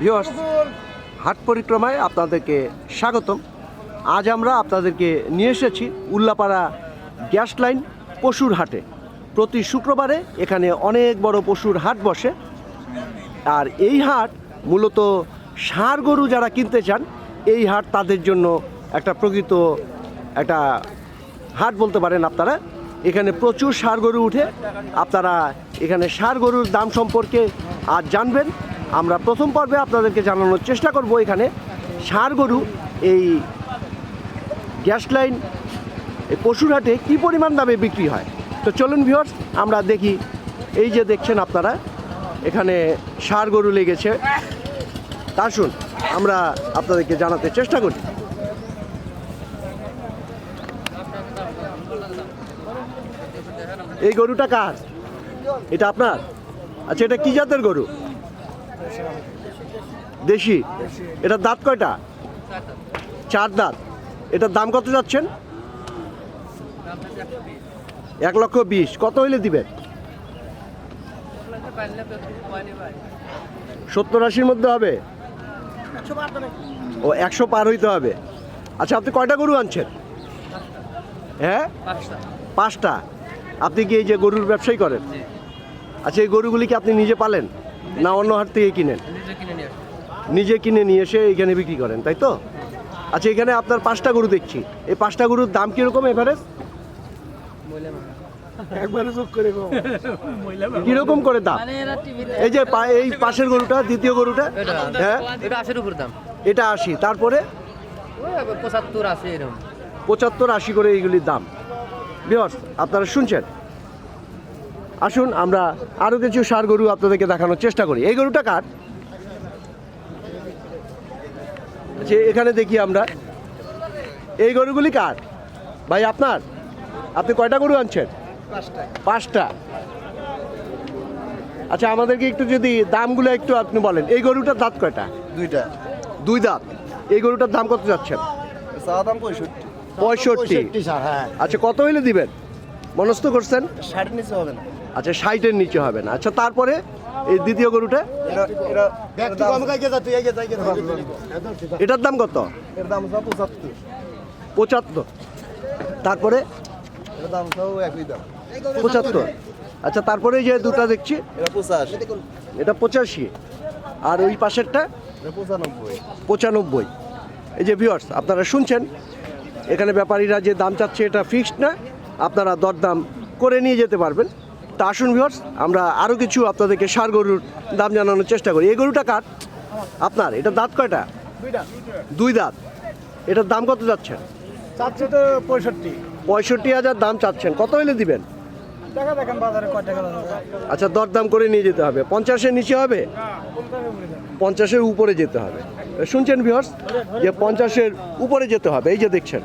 Viewers হাট পরিক্রমায় আপনাদেরকে স্বাগতম। আজ আমরা আপনাদেরকে নিয়ে এসেছি উল্লাপাড়া গ্যাস লাইন পশুর হাটে। প্রতি শুক্রবারে এখানে অনেক বড় পশুর হাট বসে। আর এই হাট মূলত ষাঁড় গরু যারা কিনতে চান, এই হাট তাদের জন্য একটা প্রকৃত একটা হাট বলতে পারেন আপনারা। এখানে প্রচুর ষাঁড় গরু উঠে। আপনারা এখানে ষাঁড় গরুর দাম সম্পর্কে আজ জানবেন। আমরা প্রথম পর্বে আপনাদেরকে জানানোর চেষ্টা করব এখানে। ষাঁড় গরু, এই গ্যাস লাইন, এই পশুর হাটে কী পরিমাণ দামে বিক্রি হয়? তো চলুন ভিওর্স আমরা দেখি। এই যে দেখছেন আপনারা, এখানে ষাঁড় গরু লেগেছে। আসুন, আমরা আপনাদেরকে জানাতে চেষ্টা করি। এই গরুটা কার? এটা আপনার? আচ্ছা এটা কি জাতের গরু? দেশি? এটার দাঁত কয়টা? চার দাঁত। এটার দাম কত যাচ্ছেন? এক লক্ষ বিশ। কত হইলে দিবেন? সত্তর আশির মধ্যে হবে? ও একশো পার হইতে হবে। আচ্ছা আপনি কয়টা গরু আনছেন? হ্যাঁ? পাঁচটা। আপনি কি এই যে গরুর ব্যবসায়ী করেন? আচ্ছা এই গরুগুলি কি আপনি নিজে পালেন? না অন্য হাট থেকে কিনেন। নিজে কিনে নিয়ে এসে এখানে বিক্রি করেন তাই তো? আচ্ছা এখানে আপনার পাঁচটা গরু দেখছি। এই পাঁচটা গরুর দাম কীরকম এভারেজ? কীরকম করে দাম? এই যে এই পাশের গরুটা দ্বিতীয় গরুটা হ্যাঁ? এটা আশি তারপরে? পঁচাত্তর আশি এরকম। পঁচাত্তর আশি করে এইগুলির দাম। বিহর্স আপনারা শুনছেন? আসুন আমরা আরও কিছু সার গরু আপনাদেরকে দেখানোর চেষ্টা করি। এই গরুটা কার? যে এখানে দেখি আমরা। এই গরুগুলি কার? ভাই আপনার? আপনি কয়টা গরু আনছেন? পাঁচটা। আচ্ছা আমাদেরকে একটু যদি দামগুলো একটু আপনি বলেন। এই গরুটার দাঁত কয়টা? দুইটা। দুই দাঁত। এই গরুটার দাম কত যাচ্ছেন? চা দাম পঁয়ষট্টি। পঁয়ষট্টি। হ্যাঁ। আচ্ছা কত হইলে দিবেন? মনস্থ করছেন? ষাট নিচে হবে না। আচ্ছা ষাটের নিচে হবে না। আচ্ছা তারপরে এই দ্বিতীয় গরুটা? এরা এরা এর এটার দাম কত? এর দাম সব পঁচাত্তর। তারপরে? এর দাম সব একই দাম। পঁচাত্তর। আচ্ছা তারপরে যে দুটা দেখছি এটা পঁচাশি। আর ওই পাশেরটা? পঁচানব্বই। পঁচানব্বই। এই যে ভিউয়ার্স আপনারা শুনছেন এখানে ব্যাপারীরা যে দাম চাচ্ছে এটা ফিক্সড না আপনারা দরদাম করে নিয়ে যেতে পারবেন। তা আসুন ভিউয়ার্স আমরা আরও কিছু আপনাদেরকে সার গরুর দাম জানানোর চেষ্টা করি। এই গরুটা কার? আপনার এটা দাঁত কয়টা? দুই দাঁত। এটার দাম কত যাচ্ছেন? চাচ্ছে তো পঁয়ষট্টি। পঁয়ষট্টি হাজার দাম চাচ্ছেন। কত হইলে দিবেন? আচ্ছা দরদাম করে নিয়ে যেতে হবে। পঞ্চাশের নিচে হবে? পঞ্চাশের উপরে যেতে হবে। শুনছেন ভিওর্স যে পঞ্চাশের উপরে যেতে হবে। এই যে দেখছেন।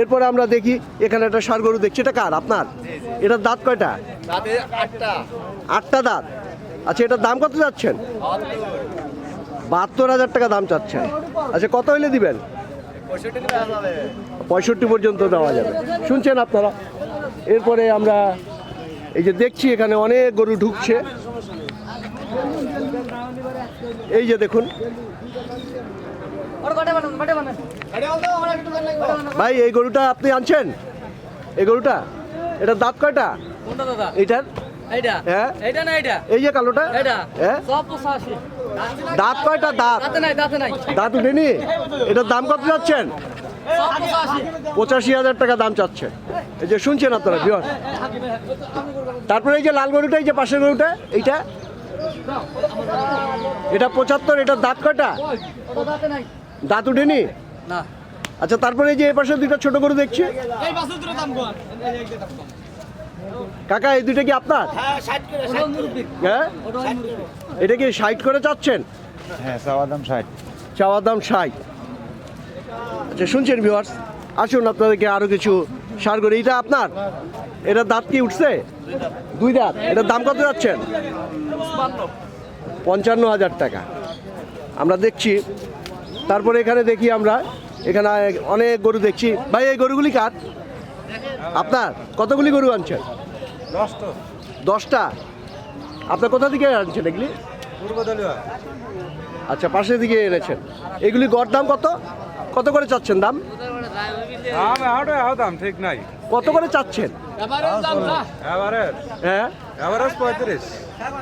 এরপরে আমরা দেখি এখানে একটা সার গরু দেখছি। এটা কার? আপনার? এটার দাঁত কয়টা? আটটা। দাঁত। আচ্ছা এটার দাম কত যাচ্ছেন? বাহাত্তর। হাজার টাকা দাম চাচ্ছেন। আচ্ছা কত হইলে দিবেন? পঁয়ষট্টি পর্যন্ত দেওয়া যাবে। শুনছেন আপনারা? এরপরে আমরা এই যে দেখছি এখানে অনেক গরু ঢুকছে। এই যে দেখুন। ভাই এই গরুটা আপনি আনছেন? এই গরুটা? এটা দাঁত কয়টা? কোনটা দাদা? এটার এইটা? হ্যাঁ? এইটা না এইটা? এই যে কালোটা? এইটা? হ্যাঁ? সব পঁচাশি দাঁত কয়টা দাঁত? দাঁতে নাই দাঁতে নাই। দাঁত উঠেনি? এটার দাম কত যাচ্ছেন? পঁচাশি হাজার টাকা দাম চাচ্ছে। এই যে শুনছেন আপনারা বিয়স তারপরে এই যে লাল গরুটা এই যে পাশের গরুটা এইটা? এটা পঁচাত্তর এটার দাঁত কয়টা? দাঁতে নাই। দাঁত উঠেনি? না। আচ্ছা তারপরে এই যে এই পাশে দুইটা ছোট গরু দেখছি। এই বাসুর দুটো দাম কর কাকা এই দুইটা কি আপনার? হ্যাঁ এটা কি ষাট করে চাচ্ছেন? হ্যাঁ চাওয়া দাম ষাট। চাওয়া দাম ষাট। আচ্ছা শুনছেন ভিওয়ার্স আসুন আপনাদেরকে আরও কিছু সার করে। এইটা আপনার? এটার দাঁত কি উঠছে? দুই দাঁত। এটার দাম কত যাচ্ছেন? পঞ্চান্ন হাজার টাকা। আমরা দেখছি তারপরে এখানে দেখি আমরা এখানে অনেক গরু দেখছি। ভাই এই গরুগুলি কার? আপনার? কতগুলি গরু আনছেন? দশটা। দশটা? আপনার কোথা থেকে আনছেন এগুলি? আচ্ছা পাশের দিকে এনেছেন। এগুলি গড় দাম কত? কত করে চাচ্ছেন দাম? হাটে ঠিক নাই। কত করে চাচ্ছেন? হ্যাঁ? এভারেজ পঁয়ত্রিশ।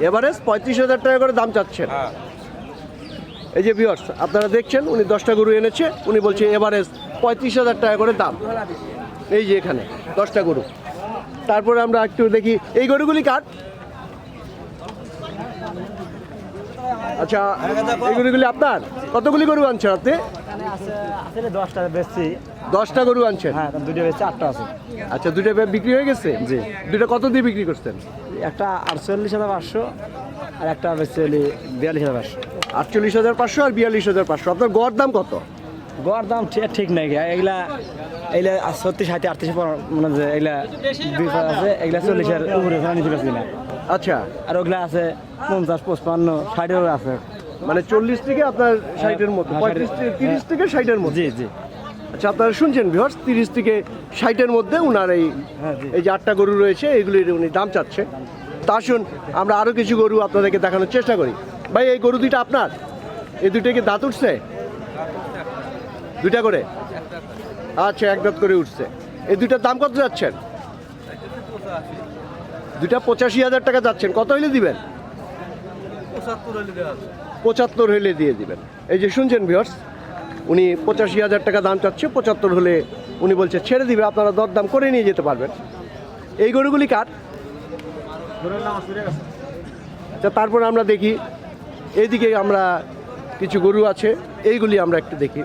এভারেজ পঁয়ত্রিশ হাজার টাকা করে দাম চাচ্ছেন। হ্যাঁ। এই যে বিয়ার্স আপনারা দেখছেন, উনি দশটা গরু এনেছে, উনি বলছে এভারেজ পঁয়ত্রিশ হাজার টাকা করে দাম। এই যে এখানে, দশটা গরু। তারপরে আমরা একটু দেখি, এই গরুগুলি কার? আচ্ছা এই গরুগুলি আপনার? কতগুলি গরু আনছেন আপনি? আসলে দশটা বেচছি। দশটা গরু আনছেন? হ্যাঁ দুটো বেচছি আটটা আছে। আচ্ছা দুটো বিক্রি হয়ে গেছে? জি। দুটো কত দিয়ে বিক্রি করছেন? একটা আটচল্লিশ হাজার পাঁচশো আর একটা বেচছি বিয়াল্লিশ হাজার পাঁচশো। আটচল্লিশ হাজার পাঁচশো আর বিয়াল্লিশ হাজার পাঁচশো। আপনার গড় দাম কত? গড় দাম ঠিক নাই এগুলা এগুলা সত্যি ষাট আটত্রিশ মানে যে এগুলা দুই আছে এগুলা চল্লিশের উপরে নিতে পারছি না। আচ্ছা। আর ওগুলা আছে পঞ্চাশ পঁচপান্ন ষাটেরও আছে। মানে চল্লিশ থেকে আপনার ষাটের মতো হ্যাঁ, পঁয়ত্রিশ থেকে তিরিশ থেকে ষাটের মধ্যে? জি জি। আচ্ছা আপনারা শুনছেন ভিওর্স তিরিশ থেকে ষাটের মধ্যে উনার এই হ্যাঁ, এই যে আটটা গরু রয়েছে এগুলির উনি দাম চাচ্ছে। তা আসুন আমরা আরও কিছু গরু আপনাদেরকে দেখানোর চেষ্টা করি। ভাই এই গরু দুইটা আপনার? এই দুইটা কি দাঁত উঠছে? দুইটা করে? আচ্ছা এক দাঁত করে উঠছে। এই দুইটার দাম কত যাচ্ছেন? দুইটা পঁচাশি হাজার টাকা যাচ্ছেন। কত হইলে দিবেন? পঁচাত্তর হলে দিয়ে দিবেন। এই যে শুনছেন ভিওর্স উনি পঁচাশি হাজার টাকা দাম চাচ্ছে পঁচাত্তর হলে উনি বলছে ছেড়ে দিবে আপনারা দরদাম করে নিয়ে যেতে পারবেন। এই গরুগুলি কার? আচ্ছা তারপর আমরা দেখি এইদিকে আমরা কিছু গরু আছে এইগুলি আমরা একটু দেখি।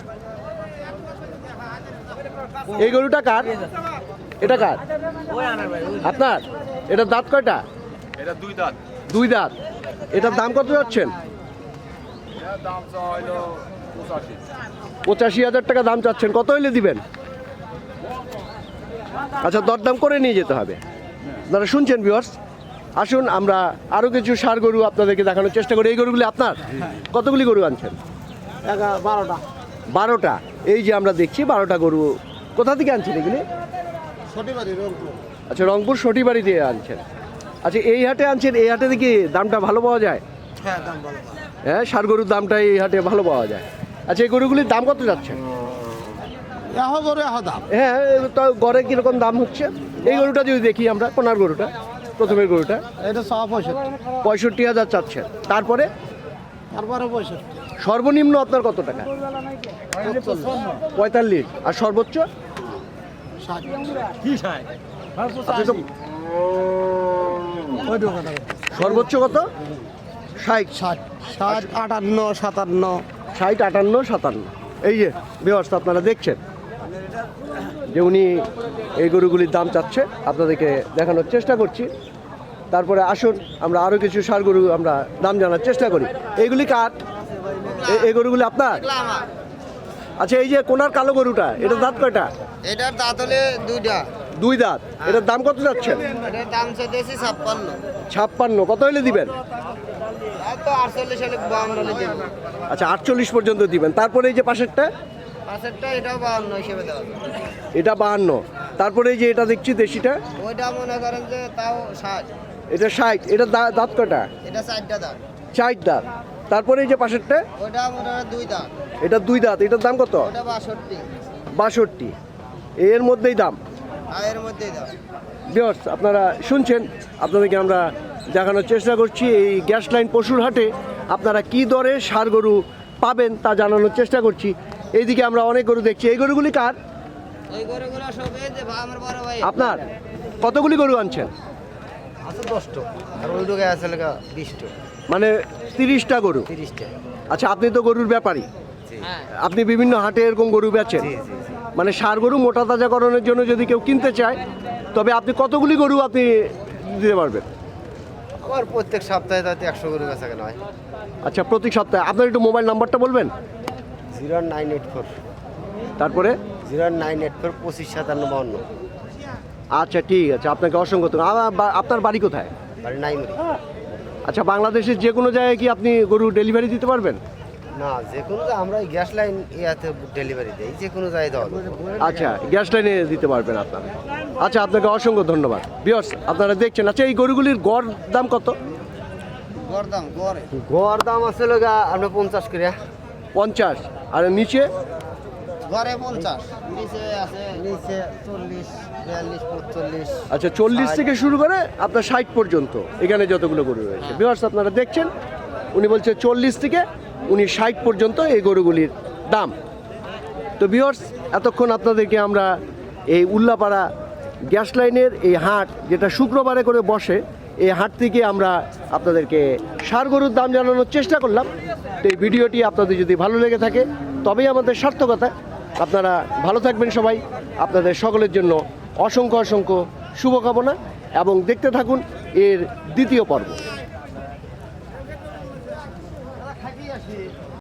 এই গরুটা কার? এটা কার? আপনার? এটা দাঁত কয়টা? এটা দুই দাঁত। দুই দাঁত। এটার দাম কত যাচ্ছেন? দাম হইল পঁচাশি। পঁচাশি হাজার টাকা দাম চাচ্ছেন কত হইলে দিবেন? আচ্ছা দরদাম করে নিয়ে যেতে হবে। আপনারা শুনছেন ভিউয়ার্স আসুন আমরা আরও কিছু সার গরু আপনাদেরকে দেখানোর চেষ্টা করি। এই গরুগুলি আপনার? কতগুলি গরু আনছেন? বারোটা। বারোটা। এই যে আমরা দেখছি বারোটা গরু। কোথা থেকে আনছেন এগুলি? আচ্ছা রংপুর সটিবাড়ি দিয়ে আনছেন। আচ্ছা এই হাটে আনছেন এই হাটে দেখি দামটা ভালো পাওয়া যায়? হ্যাঁ দাম ভালো হ্যাঁ সার গরুর দামটা এই হাটে ভালো পাওয়া যায়। আচ্ছা এই গরুগুলির দাম কত যাচ্ছে? এহ করে এহ দাম। হ্যাঁ তো গড়ে কীরকম দাম হচ্ছে? এই গরুটা যদি দেখি আমরা কোনার গরুটা প্রথমের গরুটা। এটা সব পঁয়ষট্টি। পঁয়ষট্টি হাজার চাচ্ছে। তারপরে? তারপরে পঁয়ষট্টি। সর্বনিম্ন আপনার কত টাকা? পঁয়তাল্লিশ। আর সর্বোচ্চ? সর্বোচ্চ কত? ষাট ষাট। ষাট আটান্ন সাতান্ন। ষাট আটান্ন সাতান্ন। এই যে ব্যবস্থা আপনারা দেখছেন যে উনি এই গরুগুলির দাম চাচ্ছে। আপনাদেরকে দেখানোর চেষ্টা করছি। তারপরে আসুন আমরা আরও কিছু সার গরু আমরা দাম জানার চেষ্টা করি। এইগুলি কার? এই গরুগুলি আপনার? আচ্ছা এই যে কোনার কালো গরুটা এটা দাঁত কয়টা? এটার দাঁত হলে দুইটা। দুই দাঁত। এটার দাম কত যাচ্ছেন এটার দাম চাইতেছি ছাপ্পান্ন। ছাপ্পান্ন। কত হলে দিবেন? আচ্ছা আটচল্লিশ পর্যন্ত দিবেন। তারপরে এই যে পাশেরটা? এটা বাহান্ন। তারপরে এই যে এটা দেখছি দেশিটা? ওইটা মনে করেন যে তাও ষাট। এটা ষাট। এটা দাঁত কটা? এটা চারটা দাঁত। চার দাঁত। তারপরে এই যে পাশেরটা? ওইটা মনে করেন দুই দাঁত। এটা দুই দাঁত। এটার দাম কত? ওটা বাষট্টি। বাষট্টি। এর মধ্যেই দাম? এর মধ্যেই দাঁত বিয়র্স আপনারা শুনছেন আপনাদেরকে আমরা দেখানোর চেষ্টা করছি এই গ্যাস লাইন পশুর হাটে আপনারা কি দরে সার গরু পাবেন তা জানানোর চেষ্টা করছি। এইদিকে আমরা অনেক গরু দেখছি। এই গরুগুলি কার? আপনার? কতগুলি গরু আনছেন? মানে তিরিশটা গরু? আচ্ছা আপনি তো গরুর ব্যাপারী। আপনি বিভিন্ন হাটে এরকম গরু বেচেন। মানে সার গরু মোটা তাজাকরণের জন্য যদি কেউ কিনতে চায় তবে আপনি কতগুলি গরু আপনি দিতে পারবেন? আমার প্রত্যেক সপ্তাহে তাতে একশো গরু বেচা কেন হয়। আচ্ছা প্রতি সপ্তাহে। আপনার একটু মোবাইল নাম্বারটা বলবেন? Zero nine eight four. তারপরে? জিরো নাইন এইট ফোর পঁচিশ সাতান্ন বাউন্ন। আচ্ছা ঠিক আছে। আপনাকে অসংখ্য আপনার বাড়ি কোথায়? বাড়ি নাইমুরি আচ্ছা বাংলাদেশের যে কোনো জায়গায় কি আপনি গরু ডেলিভারি দিতে পারবেন? না যে কোনো আমরা গ্যাস লাইন ইয়াতে ডেলিভারি দেই যে কোনো জায়গায় দেওয়া আচ্ছা গ্যাস লাইনে দিতে পারবেন আপনারা। আচ্ছা আপনাকে অসংখ্য ধন্যবাদ। বিয়র্স আপনারা দেখছেন আচ্ছা এই গরুগুলির গড় দাম কত? গরদাম গড়ে। গড়দাম আছে লগা আপনার পঞ্চাশ করে পঞ্চাশ। আর নিচে? গড়ে পঞ্চাশ। নিচে আছে নিচে চল্লিশ বিয়াল্লিশ পঁচল্লিশ আচ্ছা চল্লিশ থেকে শুরু করে আপনার ষাট পর্যন্ত এখানে যতগুলো গরু রয়েছে। বিহার্স আপনারা দেখছেন উনি বলছে চল্লিশ থেকে উনি ষাট পর্যন্ত এই গরুগুলির দাম। তো বিহর্স এতক্ষণ আপনাদেরকে আমরা এই উল্লাপাড়া গ্যাস লাইনের এই হাট, যেটা শুক্রবারে করে বসে, এই হাট থেকে আমরা আপনাদেরকে সার গরুর দাম জানানোর চেষ্টা করলাম। তো এই ভিডিওটি আপনাদের যদি ভালো লেগে থাকে, তবেই আমাদের সার্থকতা। আপনারা ভালো থাকবেন সবাই। আপনাদের সকলের জন্য অসংখ্য অসংখ্য শুভকামনা এবং দেখতে থাকুন এর দ্বিতীয় পর্ব।